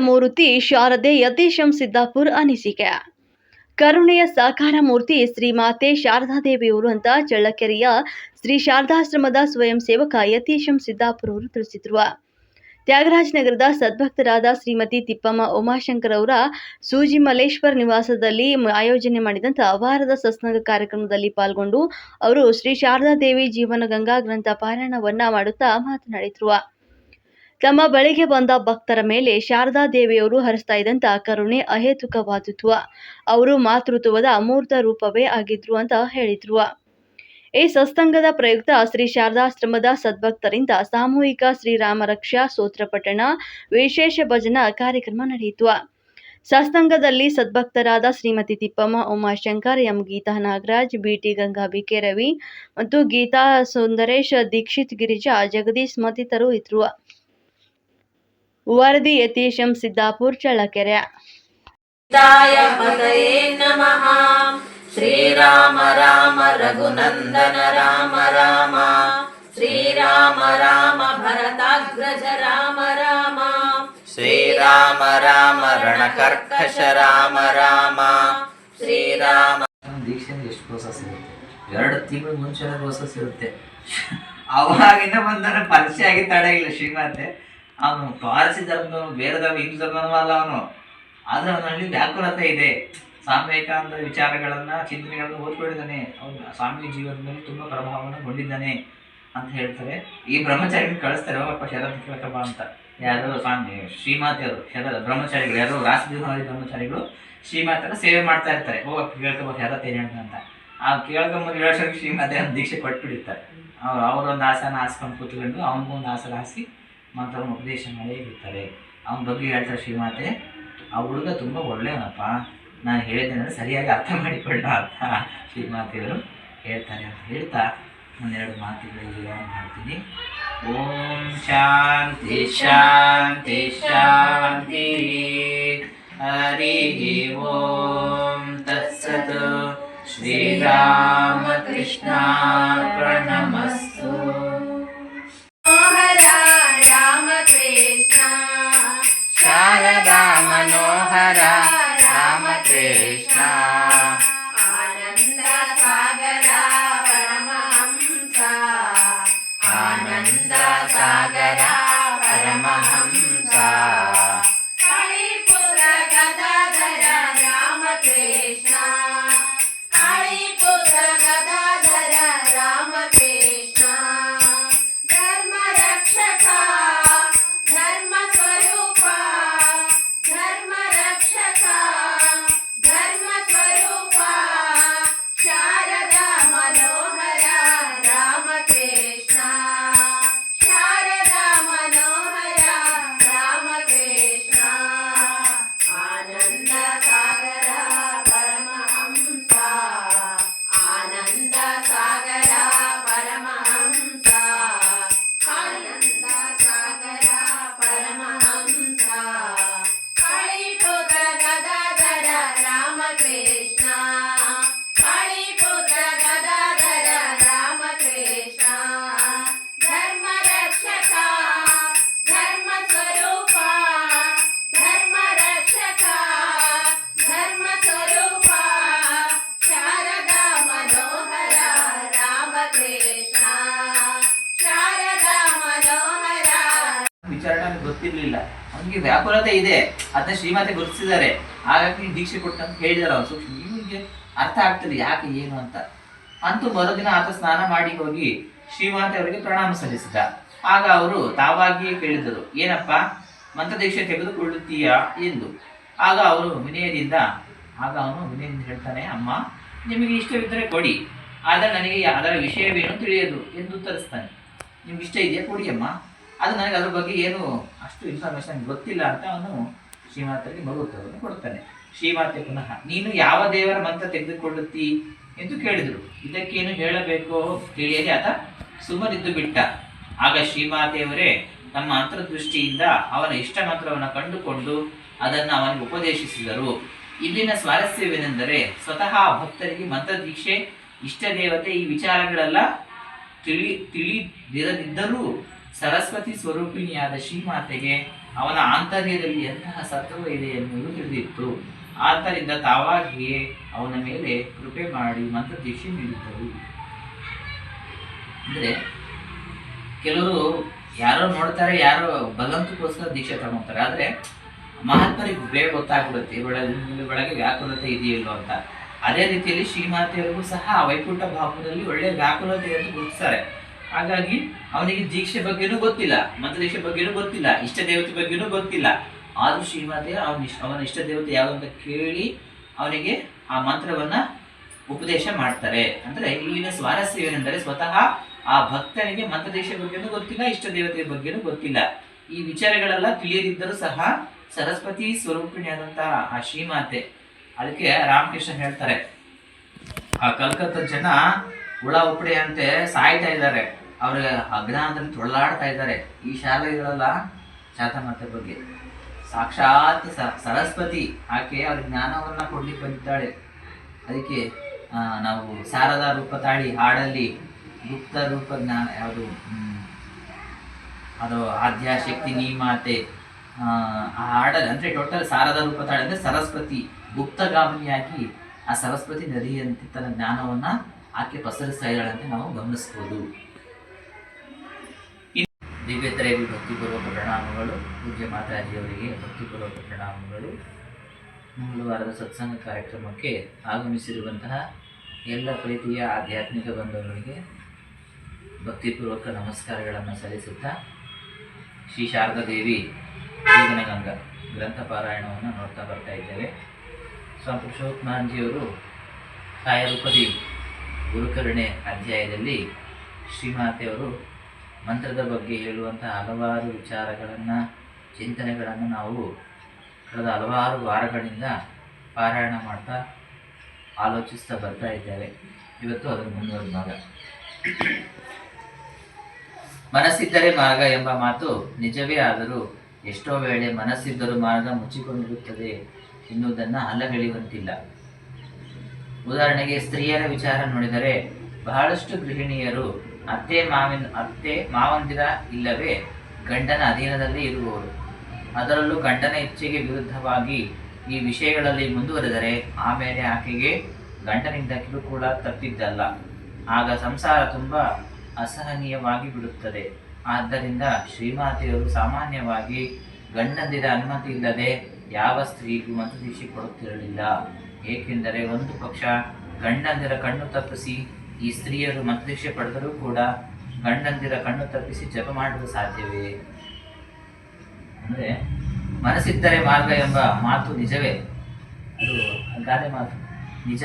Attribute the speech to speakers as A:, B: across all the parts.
A: ಮೂರ್ತಿ ಶಾರದೆ ಯತೀಶಂ ಸಿದ್ದಾಪುರ್ ಅನಿಸಿಕೆ. ಕರುಣೆಯ ಸಾಕಾರ ಮೂರ್ತಿ ಶ್ರೀಮಾತೆ ಶಾರದಾದೇವಿಯವರು ಅಂತ ಚಳ್ಳಕೆರೆಯ ಶ್ರೀ ಶಾರದಾಶ್ರಮದ ಸ್ವಯಂ ಸೇವಕ ಯತೀಶಂ ಸಿದ್ದಾಪುರ ಅವರು ತಿಳಿಸಿದ್ರು ತ್ಯಾಗರಾಜನಗರದ ಸದ್ಭಕ್ತರಾದ ಶ್ರೀಮತಿ ತಿಪ್ಪಮ್ಮ ಉಮಾಶಂಕರ್ ಅವರ ಸೂಜಿ ಮಲ್ಲೇಶ್ವರ್ ನಿವಾಸದಲ್ಲಿ ಆಯೋಜನೆ ಮಾಡಿದಂಥ ವಾರದ ಸತ್ಸಂಗ ಕಾರ್ಯಕ್ರಮದಲ್ಲಿ ಪಾಲ್ಗೊಂಡು ಅವರು ಶ್ರೀ ಶಾರದಾದೇವಿ ಜೀವನ ಗಂಗಾ ಗ್ರಂಥ ಪಾರಾಯಣವನ್ನ ಮಾಡುತ್ತಾ ಮಾತನಾಡಿದ್ರು. ತಮ್ಮ ಬಳಿಗೆ ಬಂದ ಭಕ್ತರ ಮೇಲೆ ಶಾರದಾ ದೇವಿಯವರು ಹರಿಸ್ತಾ ಇದ್ದಂತ ಕರುಣೆ ಅಹೇತುಕವಾದುತ್ವ. ಅವರು ಮಾತೃತ್ವದ ಅಮೂರ್ತ ರೂಪವೇ ಆಗಿದ್ರು ಅಂತ ಹೇಳಿದ್ರು. ಈ ಸತ್ಸಂಗದ ಪ್ರಯುಕ್ತ ಶ್ರೀ ಶಾರದಾಶ್ರಮದ ಸದ್ಭಕ್ತರಿಂದ ಸಾಮೂಹಿಕ ಶ್ರೀರಾಮ ರಕ್ಷಾ ಸ್ತೋತ್ರ ಪಠಣ ವಿಶೇಷ ಭಜನಾ ಕಾರ್ಯಕ್ರಮ ನಡೆಯಿತು. ಸತ್ಸಂಗದಲ್ಲಿ ಸದ್ಭಕ್ತರಾದ Shrimati Tippamma, Umashankar, M Geetha Nagaraj B T Ganga B K Ravi ಮತ್ತು ಗೀತಾ ಸುಂದರೇಶ್, ದೀಕ್ಷಿತ್ ಗಿರಿಜಾ, ಜಗದೀಶ್ ಮತ್ತಿತರರು ಇದ್ರು. ವರದಿ ಯತೀಶಂ ಸಿದ್ದಾಪುರ್ ಚಳ್ಳಕೆರೆ.
B: ಪತಯೇ ನಮಃ. ಶ್ರೀರಾಮ ರಾಮ ರಘುನಂದನ ರಾಮ ರಾಮ. ಶ್ರೀರಾಮ ರಾಮ ಭರತಾಗ್ರಜ ರಾಮ ರಾಮ.
C: ಶ್ರೀರಾಮ ರಾಮ ರಣಕರ್ಕಶ ರಾಮ ರಾಮ. ಶ್ರೀರಾಮ
D: ದೀಕ್ಷೆ ಎಷ್ಟು ಪ್ರೋಸೆಸ್ ಇರುತ್ತೆ? ಎರಡು ತಿಂಗಳು ಮುಂಚೆನೇ ಪ್ರೋಸೆಸ್ ಇರುತ್ತೆ. ಅವಾಗಿಂದ ಬಂದ ಪರಿಚಯ ಆಗಿ ತಡ ಇಲ್ಲ ಶ್ರೀಮಾತೆ. ಅವನು ಪಾರಸಿ ಧರ್ಮದವನು, ಬೇರೆ ಧರ್ಮ, ಹಿಂದೂ ಧರ್ಮನೂ ಅಲ್ಲ ಅವನು. ಆದರೆ ಅವನಲ್ಲಿ ವ್ಯಾಕುಲತೆ ಇದೆ. ಸ್ವಾಮಿ ವಿಚಾರಗಳನ್ನು, ಚಿಂತನೆಗಳನ್ನ ಓದ್ಕೊಂಡಿದ್ದಾನೆ. ಅವನು ಸ್ವಾಮಿ ಜೀವನದಲ್ಲಿ ತುಂಬಾ ಪ್ರಭಾವವನ್ನು ಹೊಂದಿದ್ದಾನೆ ಅಂತ ಹೇಳ್ತಾರೆ. ಈ ಬ್ರಹ್ಮಚಾರಿಗಳು ಕಳಿಸ್ತಾರೆ, ಹೋಗಪ್ಪ, ಶರತ್ ಕೇಳಕಪ್ಪ ಅಂತ. ಯಾರು? ಸ್ವಾಮಿ ಶ್ರೀಮಾತೆಯವರು ಶರದ ಬ್ರಹ್ಮಚಾರಿಗಳು. ಯಾರು? ರಾಸಬಿಹಾರಿ ಬ್ರಹ್ಮಚಾರಿಗಳು. ಶ್ರೀಮಾತನ ಸೇವೆ ಮಾಡ್ತಾ ಇರ್ತಾರೆ. ಹೋಗಪ್ಪ ಕೇಳ್ಕೊಬೇಕು ಶರತ್ ಏನು ಅಂತ. ಆ ಕೇಳ್ಕೊಂಬಂದು ಹೇಳೋಷ್ಟು ಶ್ರೀಮಾತೆ ದೀಕ್ಷೆ ಕೊಟ್ಬಿಡಿರ್ತಾರೆ ಅವ್ರು ಅವರೊಂದು ಆಸನ ಹಾಸ್ಕೊಂಡು ಕೂತ್ಕೊಂಡು, ಅವನಿಗೊಂದು ಆಸನ ಹಾಸಿ ಮಂತ್ರವನ್ನು ಉಪದೇಶ ಮಾಡಿ ಇರ್ತಾರೆ ಅವನ ಬಗ್ಗೆ ಹೇಳ್ತಾರೆ ಶ್ರೀಮಾತೆ, ಆ ಹುಡುಗ ತುಂಬ ಒಳ್ಳೆಯವನಪ್ಪ. ನಾನು ಹೇಳಿದ್ದೇನೆ ಸರಿಯಾಗಿ ಅರ್ಥ ಮಾಡಿಕೊಳ್ಳ ಅಂತ ಶ್ರೀಮಾತೆಯವರು ಹೇಳ್ತಾರೆ ಅಂತ ಹೇಳ್ತಾ ಒಂದೆರಡು ಮಾತುಗಳಿಗೆ ಮಾಡ್ತೀನಿ ಓಂ ಶಾಂತಿ ಶಾಂತಿ ಶಾಂತಿ. ಹರಿ ಓಂ ತತ್ಸತ್.
B: ಕೃಷ್ಣ
C: ಮೋಹರ ಮನೋಹರ
D: ನನಗೆ ಗೊತ್ತಿರ್ಲಿಲ್ಲ. ಅವನಿಗೆ ವ್ಯಾಕುಲತೆ ಇದೆ. ಅದನ್ನ ಶ್ರೀಮಾತೆ ಗುರುತಿಸಿದ್ದಾರೆ. ಹಾಗಾಗಿ ದೀಕ್ಷೆ ದೀಕ್ಷೆ ಕೊಟ್ಟಂತ ಹೇಳಿದಾರೆ ಅವನು ಸೂಕ್ಷ್ಮ. ಇವನಿಗೆ ಅರ್ಥ ಆಗ್ತದೆ ಯಾಕೆ ಏನು ಅಂತ. ಅಂತೂ ಮರುದಿನ ಆತ ಸ್ನಾನ ಮಾಡಿ ಹೋಗಿ ಶ್ರೀಮಾತೆ ಅವರಿಗೆ ಪ್ರಣಾಮ ಸಲ್ಲಿಸಿದ. ಆಗ ಅವರು ತಾವಾಗಿಯೇ ಕೇಳಿದರು, ಏನಪ್ಪ ಮಂತ್ರದೀಕ್ಷೆ ತೆಗೆದುಕೊಳ್ಳುತ್ತೀಯಾ? ಎಂದು. ಆಗ ಅವರು ವಿನಯದಿಂದ, ಆಗ ಅವನು ವಿನಯದಿಂದ ಹೇಳ್ತಾನೆ, ಅಮ್ಮ, ನಿಮಗೆ ಇಷ್ಟವಿದ್ದರೆ ಕೊಡಿ. ಆದರೆ ನನಗೆ ಅದರ ವಿಷಯವೇನು ತಿಳಿಯದು? ಎಂದು ಉತ್ತರಿಸ್ತಾನೆ. ನಿಮ್ಗೆ ಇಷ್ಟ ಇದೆಯಾ? ಕೊಡಿ ಅಮ್ಮ. ಅದು ನನಗೆ ಅದ್ರ ಬಗ್ಗೆ ಏನು ಅಷ್ಟು ಇನ್ಫಾರ್ಮೇಶನ್ ಗೊತ್ತಿಲ್ಲ ಅಂತ ಅವನು ಶ್ರೀಮಾತೆಗೆ ಮಗುತ್ತವನ್ನು ಕೊಡ್ತಾನೆ. ಶ್ರೀಮಾತೆ ಪುನಃ, ನೀನು ಯಾವ ದೇವರ ಮಂತ್ರ ತೆಗೆದುಕೊಳ್ಳುತ್ತಿ ಎಂದು ಕೇಳಿದರು. ಇದಕ್ಕೇನು ಹೇಳಬೇಕು ತಿಳಿಯದೆ ಆತ ಸುಮ್ಮನಿದ್ದು ಬಿಟ್ಟ. ಆಗ ಶ್ರೀಮಾತೆಯವರೇ ತಮ್ಮ ಅಂತರ್ದೃಷ್ಟಿಯಿಂದ ಅವನ ಇಷ್ಟ ಮಂತ್ರವನ್ನು ಕಂಡುಕೊಂಡು ಅದನ್ನು ಅವನಿಗೆ ಉಪದೇಶಿಸಿದರು. ಇಲ್ಲಿನ ಸ್ವಾರಸ್ಯವೇನೆಂದರೆ ಸ್ವತಃ ಭಕ್ತರಿಗೆ ಮಂತ್ರದೀಕ್ಷೆ ಇಷ್ಟ ದೇವತೆ ಈ ವಿಚಾರಗಳೆಲ್ಲ ತಿಳಿ, ತಿಳಿದಿರದಿದ್ದರೂ ಸರಸ್ವತಿ ಸ್ವರೂಪಿಣಿಯಾದ ಶ್ರೀಮಾತೆಗೆ ಅವನ ಆಂತರ್ಯದಲ್ಲಿ ಎಂತಹ ಸತ್ವ ಇದೆ ಎನ್ನುವುದು ತಿಳಿದಿತ್ತು. ಆದ್ದರಿಂದ ತಾವಾಗಿಯೇ ಅವನ ಮೇಲೆ ಕೃಪೆ ಮಾಡಿ ಮಂತ್ರ ದೀಕ್ಷೆ ನೀಡಿದ್ದರು. ಅಂದರೆ ಕೆಲವರು ಯಾರೋ ನೋಡ್ತಾರೆ, ಯಾರೋ ಭಗವಂತಕ್ಕೋಸ್ಕರ ದೀಕ್ಷೆ ತಗೊಂತಾರೆ. ಆದರೆ ಮಹಾತ್ಮರಿಗೆ ಬೇಗ ಗೊತ್ತಾಗ್ಬಿಡುತ್ತೆ ಒಳಗೆ ಒಳಗೆ ವ್ಯಾಕುಲತೆ ಇದೆಯಲ್ಲೋ ಅಂತ. ಅದೇ ರೀತಿಯಲ್ಲಿ ಶ್ರೀಮಾತೆಯವರಿಗೂ ಸಹ ವೈಕುಂಠ ಭಾವದಲ್ಲಿ ಒಳ್ಳೆ ವ್ಯಾಕುಲತೆಯನ್ನು ಗುರುತಿಸ್ತಾರೆ. ಹಾಗಾಗಿ ಅವನಿಗೆ ದೀಕ್ಷೆ ಬಗ್ಗೆನೂ ಗೊತ್ತಿಲ್ಲ, ಮಂತ್ರದೀಕ್ಷೆ ಬಗ್ಗೆನೂ ಗೊತ್ತಿಲ್ಲ ಇಷ್ಟ ದೇವತೆ ಬಗ್ಗೆನೂ ಗೊತ್ತಿಲ್ಲ. ಆದರೂ ಶ್ರೀಮಾತೆ ಅವನ ಅವನ ಇಷ್ಟ ದೇವತೆ ಯಾವುದು ಅಂತ ಕೇಳಿ ಅವನಿಗೆ ಆ ಮಂತ್ರವನ್ನ ಉಪದೇಶ ಮಾಡ್ತಾರೆ. ಅಂದ್ರೆ ಇಲ್ಲಿನ ಸ್ವಾರಸ್ಯ ಏನೆಂದರೆ ಸ್ವತಃ ಆ ಭಕ್ತನಿಗೆ ಮಂತ್ರದೇಶ ಬಗ್ಗೆನೂ ಗೊತ್ತಿಲ್ಲ ಇಷ್ಟ ದೇವತೆಯ ಬಗ್ಗೆನೂ ಗೊತ್ತಿಲ್ಲ. ಈ ವಿಚಾರಗಳೆಲ್ಲ ತಿಳಿಯದಿದ್ದರೂ ಸಹ ಸರಸ್ವತಿ ಸ್ವರೂಪಿಣಿಯಾದಂತಹ ಆ ಶ್ರೀಮಾತೆ, ಅದಕ್ಕೆ ರಾಮಕೃಷ್ಣ ಹೇಳ್ತಾರೆ. ಆ ಕಲ್ಕತ್ತಾ ಜನ ಹುಳ ಉಪಡೆಯಂತೆ ಸಾಯ್ತಾ ಇದ್ದಾರೆ. ಅವ್ರಿಗೆ ಅಜ್ಞಾನದಲ್ಲಿ ತೊಳ್ಳಾಡ್ತಾ ಇದ್ದಾರೆ. ಈ ಶಾಲೆಗಳೆಲ್ಲ ಚಾತಮಾತೆ ಬಗ್ಗೆ. ಸಾಕ್ಷಾತ್ ಸರಸ್ವತಿ ಆಕೆ ಅವ್ರಿಗೆ ಜ್ಞಾನವನ್ನ ಕೊಡ್ಲಿಕ್ಕೆ ಬಂದಿದ್ದಾಳೆ. ಅದಕ್ಕೆ ನಾವು ಶಾರದಾ ರೂಪ ತಾಳಿ ಹಾಡಲ್ಲಿ ಗುಪ್ತ ರೂಪ ಜ್ಞಾನ ಯಾವುದು ಅದು ಆದ್ಯಾಶಕ್ತಿ ನೀ ಮಾತೆ, ಆ ಆ ಹಾಡಲ್ಲಿ ಅಂದರೆ ಟೋಟಲ್ ಶಾರದಾ ರೂಪ ತಾಳಿ ಅಂದರೆ ಸರಸ್ವತಿ ಗುಪ್ತಗಾಮಿನಿಯಾಗಿ ಆ ಸರಸ್ವತಿ ನದಿಯಂತೆ ತನ್ನ ಜ್ಞಾನವನ್ನ ಆಕೆ ಪಸರಿಸ್ತಾ ಇದ್ದಾಳೆ ಅಂತ ನಾವು ಗಮನಿಸ್ಬೋದು. ಭಕ್ತಿಪೂರ್ವ ಭಕ್ತಿಪೂರ್ವಕ ಪ್ರಣಾಮಗಳು, ಪೂಜ್ಯ ಮಾತಾಜಿಯವರಿಗೆ ಭಕ್ತಿಪೂರ್ವಕ ಪ್ರಣಾಮಗಳು. ಮಂಗಳವಾರದ ಸತ್ಸಂಗ ಕಾರ್ಯಕ್ರಮಕ್ಕೆ ಆಗಮಿಸಿರುವಂತಹ ಎಲ್ಲ ಪ್ರೀತಿಯ ಆಧ್ಯಾತ್ಮಿಕ ಬಂಧುಗಳಿಗೆ ಭಕ್ತಿಪೂರ್ವಕ ನಮಸ್ಕಾರಗಳನ್ನು ಸಲ್ಲಿಸುತ್ತಾ ಶ್ರೀ ಶಾರದಾ ದೇವಿ ಜೀವನಗಂಗಾ ಗ್ರಂಥ ಪಾರಾಯಣವನ್ನು ನೋಡ್ತಾ ಬರ್ತಾ ಇದ್ದೇವೆ. ಸ್ವಾಮಿ ಪುರುಷೋತ್ಮಾನ್ಜಿಯವರು ಕಾಯರೂಪದಿ ಗುರುಕರುಣೆ ಅಧ್ಯಾಯದಲ್ಲಿ ಶ್ರೀಮಾತೆಯವರು ಮಂತ್ರದ ಬಗ್ಗೆ ಹೇಳುವಂತಹ ಹಲವಾರು ವಿಚಾರಗಳನ್ನು, ಚಿಂತನೆಗಳನ್ನು ನಾವು ಕಳೆದ ಹಲವಾರು ವಾರಗಳಿಂದ ಪಾರಾಯಣ ಮಾಡ್ತಾ ಆಲೋಚಿಸ್ತಾ ಬರ್ತಾ ಇದ್ದೇವೆ. ಇವತ್ತು ಅದರ ಮುಂದುವರೆದ ಭಾಗ. ಮನಸ್ಸಿದ್ದರೆ ಮಾರ್ಗ ಎಂಬ ಮಾತು ನಿಜವೇ ಆದರೂ ಎಷ್ಟೋ ವೇಳೆ ಮನಸ್ಸಿದ್ದರೂ ಮಾರ್ಗ ಮುಚ್ಚಿಕೊಂಡಿರುತ್ತದೆ ಎನ್ನುವುದನ್ನು ಅಲ್ಲಗಳೆಯುವಂತಿಲ್ಲ. ಉದಾಹರಣೆಗೆ ಸ್ತ್ರೀಯರ ವಿಚಾರ ನೋಡಿದರೆ ಬಹಳಷ್ಟು ಗೃಹಿಣಿಯರು ಅತ್ತೆ ಮಾವಿನ, ಅತ್ತೆ ಮಾವಂದಿರ ಇಲ್ಲವೇ? ಗಂಡನ ಅಧೀನದಲ್ಲಿ ಇರುವವರು. ಅದರಲ್ಲೂ ಗಂಡನ ಇಚ್ಛೆಗೆ ವಿರುದ್ಧವಾಗಿ ಈ ವಿಷಯಗಳಲ್ಲಿ ಮುಂದುವರೆದರೆ ಆಮೇಲೆ ಆಕೆಗೆ ಗಂಡನಿಂದ ಕಿರುಕುಳ ತಪ್ಪಿದ್ದಲ್ಲ. ಆಗ ಸಂಸಾರ ತುಂಬ ಅಸಹನೀಯವಾಗಿ ಬಿಡುತ್ತದೆ. ಆದ್ದರಿಂದ ಶ್ರೀಮಾತೆಯವರು ಸಾಮಾನ್ಯವಾಗಿ ಗಂಡಂದಿರ ಅನುಮತಿ ಇಲ್ಲದೆ ಯಾವ ಸ್ತ್ರೀಗೂ ಮತದೀಕ್ಷೆ ಕೊಡುತ್ತಿರಲಿಲ್ಲ ಏಕೆಂದರೆ ಒಂದು ಪಕ್ಷ ಗಂಡಂದಿರ ಕಣ್ಣು ತಪ್ಪಿಸಿ ಈ ಸ್ತ್ರೀಯರು ಮಂತ್ರದೀಕ್ಷೆ ಪಡೆದರೂ ಕೂಡ ಗಂಡಂದಿರ ಕಣ್ಣು ತಪ್ಪಿಸಿ ಜಪ ಮಾಡಲು ಸಾಧ್ಯವೇ? ಅಂದರೆ ಮನಸ್ಸಿದ್ದರೆ ಮಾರ್ಗ ಎಂಬ ಮಾತು ನಿಜವೇ? ಅದು ಗಾದೆ ಮಾತು, ನಿಜ.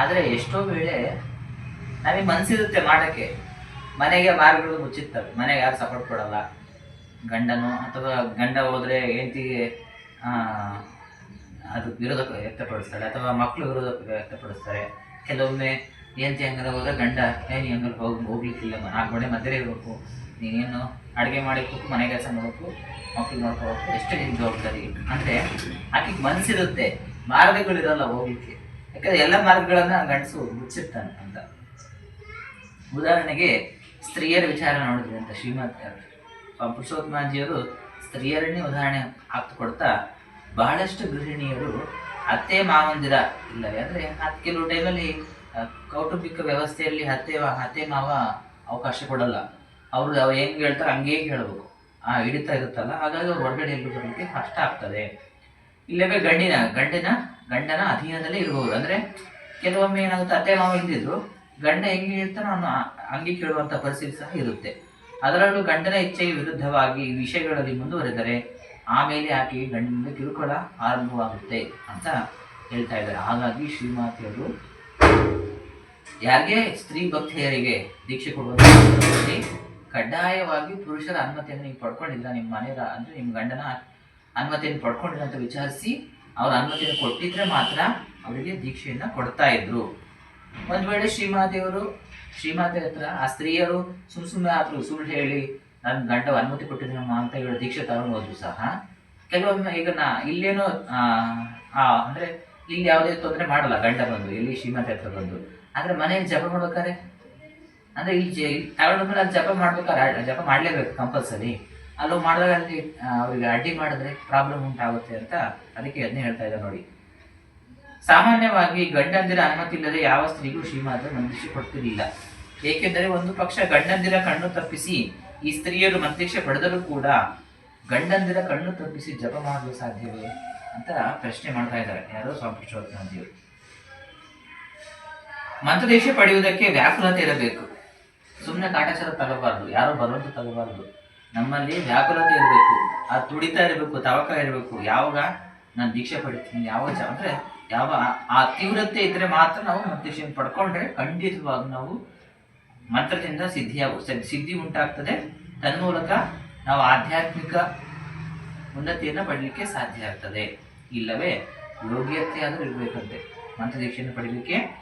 D: ಆದರೆ ಎಷ್ಟೋ ವೇಳೆ ನಮಗೆ ಮನಸ್ಸಿರುತ್ತೆ ಮಾಡೋಕ್ಕೆ. ಮನೆಗೆ ಮಾರ್ಗಗಳು ಮುಚ್ಚಿರ್ತವೆ. ಮನೆಗೆ ಯಾರು ಸಪೋರ್ಟ್ ಕೊಡಲ್ಲ. ಗಂಡನು ಅಥವಾ ಗಂಡ ಹೋದರೆ ಹೆಂಡತಿಗೆ ಅದು ವಿರೋಧ ವ್ಯಕ್ತಪಡಿಸ್ತಾಳೆ ಅಥವಾ ಮಕ್ಕಳು ವಿರೋಧ ವ್ಯಕ್ತಪಡಿಸ್ತಾರೆ. ಕೆಲವೊಮ್ಮೆ ಹೆಂಡತಿ ಹಂಗಾರೆ ಹೋದ ಗಂಡ ಏನು ಹಂಗಾರೆ ಹೋಗಿ ಹೋಗ್ಲಿಕ್ಕಿಲ್ಲ ನಾಲ್ಕು ಗಂಟೆ ಮಧ್ಯೆ ಇರಬೇಕು. ನೀನೇನು ಅಡುಗೆ ಮಾಡಿಕ್ಬೇಕು ಮನೆ ಕೆಲಸ ಮಾಡಬೇಕು ಮಕ್ಳು ನೋಡ್ಕೋಬೇಕು, ಎಷ್ಟು ನಿನ್ ಜವಾಬ್ದಾರಿ? ಅಂದರೆ ಆಕೆಗೆ ಮನಸ್ಸಿರುತ್ತೆ ಮಾರ್ಗಗಳಿರಲ್ಲ ಹೋಗ್ಲಿಕ್ಕೆ. ಯಾಕಂದ್ರೆ ಎಲ್ಲ ಮಾರ್ಗಗಳನ್ನ ಗಂಡಸು ಮುಚ್ಚಿರ್ತಾನೆ ಅಂತ. ಉದಾಹರಣೆಗೆ ಸ್ತ್ರೀಯರ ವಿಚಾರ ನೋಡಿದ್ವಿ ಅಂತ ಶ್ರೀಮಂತ ಪುರುಷೋತ್ತಮಾಜಿಯವರು ಸ್ತ್ರೀಯರನ್ನೇ ಉದಾಹರಣೆ ಹಾಕ್ತು ಕೊಡ್ತಾ, ಬಹಳಷ್ಟು ಗೃಹಿಣಿಯರು ಅತ್ತೆ ಮಾವಂದಿರ ಇಲ್ಲವೇ? ಅಂದರೆ ಕೆಲವು ಟೈಮಲ್ಲಿ ಕೌಟುಂಬಿಕ ವ್ಯವಸ್ಥೆಯಲ್ಲಿ ಅತ್ತೆ ಅತ್ತೆ ಮಾವ ಅವಕಾಶ ಕೊಡಲ್ಲ. ಅವರು, ಅವ್ರು ಹೆಂಗೆ ಹೇಳ್ತಾರೆ ಹಂಗೇ ಕೇಳಬೇಕು ಆ ಹಿಡಿತಾ ಇರುತ್ತಲ್ಲ, ಹಾಗಾಗಿ ಅವ್ರು ಹೊರಗಡೆ ಎಲ್ಲೂ ಬರಲಿಕ್ಕೆ ಕಷ್ಟ ಆಗ್ತದೆ. ಇಲ್ಲವೇ ಗಂಡಿನ ಗಂಡಿನ, ಗಂಡನ ಅಧೀನದಲ್ಲೇ ಇರಬಹುದು ಅಂದ್ರೆ ಕೆಲವೊಮ್ಮೆ ಏನಾಗುತ್ತೆ, ಅತ್ತೆ ಮಾವ ಇಲ್ದಿದ್ರು ಗಂಡ ಹೆಂಗೆ ಹೇಳ್ತಾನೋ ಅವನು ಹಂಗೆ ಕೇಳುವಂತ ಪರಿಸ್ಥಿತಿ ಸಹ ಇರುತ್ತೆ. ಅದರಲ್ಲೂ ಗಂಡನ ಇಚ್ಛೆಗೆ ವಿರುದ್ಧವಾಗಿ ವಿಷಯಗಳಲ್ಲಿ ಮುಂದುವರೆದರೆ ಆಮೇಲೆ ಆಕೆ ಗಂಡನಿಂದ ಕಿರುಕುಳ ಆರಂಭವಾಗುತ್ತೆ ಅಂತ ಹೇಳ್ತಾ ಇದ್ದಾರೆ. ಹಾಗಾಗಿ ಶ್ರೀಮಾತೆಯವರು ಯಾರಿಗೆ? ಸ್ತ್ರೀ ಭಕ್ತಿಯರಿಗೆ ದೀಕ್ಷೆ ಕೊಡುವಂಥ ಕಡ್ಡಾಯವಾಗಿ ಪುರುಷರ ಅನುಮತಿಯನ್ನು ನೀವು ಪಡ್ಕೊಂಡಿಲ್ಲ. ನಿಮ್ಮ ಮನೆಯ ಅಂದರೆ ನಿಮ್ಮ ಗಂಡನ ಅನುಮತಿಯನ್ನು ಪಡ್ಕೊಂಡಿಲ್ಲ ಅಂತ ವಿಚಾರಿಸಿ ಅವ್ರ ಅನುಮತಿಯನ್ನು ಕೊಟ್ಟಿದ್ರೆ ಮಾತ್ರ ಅವರಿಗೆ ದೀಕ್ಷೆಯನ್ನ ಕೊಡ್ತಾ ಇದ್ರು. ಒಂದು ವೇಳೆ ಶ್ರೀಮಾತೆಯವರು ಶ್ರೀಮಾತೆ ಹತ್ರ ಆ ಸ್ತ್ರೀಯರು ಸುಮ್ ಸುಮ್ಮನೆ ಆದ್ರು ಸುಳ್ಳು ಹೇಳಿ ನನ್ನ ಗಂಡ ಅನುಮತಿ ಕೊಟ್ಟಿದ್ದೀನಮ್ಮ ಅಂತ ಹೇಳಿ ದೀಕ್ಷೆ ತಗೊಂಡು ಹೋದ್ರು ಸಹ. ಕೆಲವೊಮ್ಮೆ ಈಗ ನಾ ಇಲ್ಲೇನೋ ಆ, ಅಂದ್ರೆ ಇಲ್ಲಿ ಯಾವುದೇ ತೊಂದರೆ ಮಾಡಲ್ಲ, ಗಂಡ ಬಂದು ಇಲ್ಲಿ ಶ್ರೀಮಂತ ಹತ್ರ ಬಂದು. ಆದರೆ ಮನೆಯಲ್ಲಿ ಜಪ ಮಾಡ್ಬೇಕಾರೆ ಅಂದ್ರೆ ಇಲ್ಲಿ ಜೈ ತಗೊಂಡು ಮೇಲೆ ಅಲ್ಲಿ ಜಪ ಮಾಡ್ಬೇಕಾದ್ರೆ ಜಪ ಮಾಡಲೇಬೇಕು ಕಂಪಲ್ಸರಿ ಅಲ್ಲೋ ಮಾಡಿದಾಗ ಅಲ್ಲಿ ಅವ್ರಿಗೆ ಅಡ್ಡಿ ಮಾಡಿದ್ರೆ ಪ್ರಾಬ್ಲಮ್ ಉಂಟಾಗುತ್ತೆ ಅಂತ ಅದಕ್ಕೆ ಅದನ್ನೇ ಹೇಳ್ತಾ ಇದ್ದಾರೆ ನೋಡಿ. ಸಾಮಾನ್ಯವಾಗಿ ಗಂಡಂದಿರ ಅನುಮತಿ ಇಲ್ಲದೆ ಯಾವ ಸ್ತ್ರೀಗೂ ಶ್ರೀಮಂತ ಮಂತ್ರಿಸಿ ಕೊಡ್ತಿರಲಿಲ್ಲ. ಏಕೆಂದರೆ ಒಂದು ಪಕ್ಷ ಗಂಡಂದಿರ ಕಣ್ಣು ತಪ್ಪಿಸಿ ಈ ಸ್ತ್ರೀಯರು ಮಂತ್ರಿಕ್ಷೆ ಪಡೆದರೂ ಕೂಡ ಗಂಡಂದಿರ ಕಣ್ಣು ತಪ್ಪಿಸಿ ಜಪ ಮಾಡಲು ಸಾಧ್ಯವೇ? ಅಂತ ಪ್ರಶ್ನೆ ಮಾಡ್ತಾ ಇದ್ದಾರೆ. ಯಾರೋ ಸ್ವಾಮಿ ಪುರುಷೋತ್ತಮಜಿಯವರು ಮಂತ್ರದೇಶ ಪಡೆಯುವುದಕ್ಕೆ ವ್ಯಾಕುಲತೆ ಇರಬೇಕು. ಸುಮ್ಮನೆ ಕಾಟಾಚಾರ ತಗೋಬಾರ್ದು. ಯಾರೋ ಬರುವಂತ ತಗೋಬಾರ್ದು. ನಮ್ಮಲ್ಲಿ ವ್ಯಾಕುಲತೆ ಇರಬೇಕು. ಆ ತುಡಿತ ಇರಬೇಕು, ತವಕ ಇರಬೇಕು. ಯಾವಾಗ ನಾನು ದೀಕ್ಷೆ ಪಡಿತೀನಿ ಯಾವಾಗ ಅಂದ್ರೆ ಯಾವ ಆ- ತೀವ್ರತೆ ಇದ್ರೆ ಮಾತ್ರ ನಾವು ಮಂತ್ರದೀಕ್ಷೆಯನ್ನು ಪಡ್ಕೊಂಡ್ರೆ ಖಂಡಿತವಾಗಿ ನಾವು ಮಂತ್ರದಿಂದ ಸಿದ್ಧಿಯಾಗ ಸಿದ್ಧಿ ಉಂಟಾಗ್ತದೆ. ತನ್ಮೂಲಕ ನಾವು ಆಧ್ಯಾತ್ಮಿಕ ಉನ್ನತಿಯನ್ನು ಪಡಲಿಕ್ಕೆ ಸಾಧ್ಯ ಆಗ್ತದೆ. ಇಲ್ಲವೇ ಯೋಗ್ಯತೆ ಆದರೂ ಇರಬೇಕಂತೆ. ಮಂತ್ರದೀಕ್ಷೆಯನ್ನು ಪಡೀಲಿಕ್ಕೆ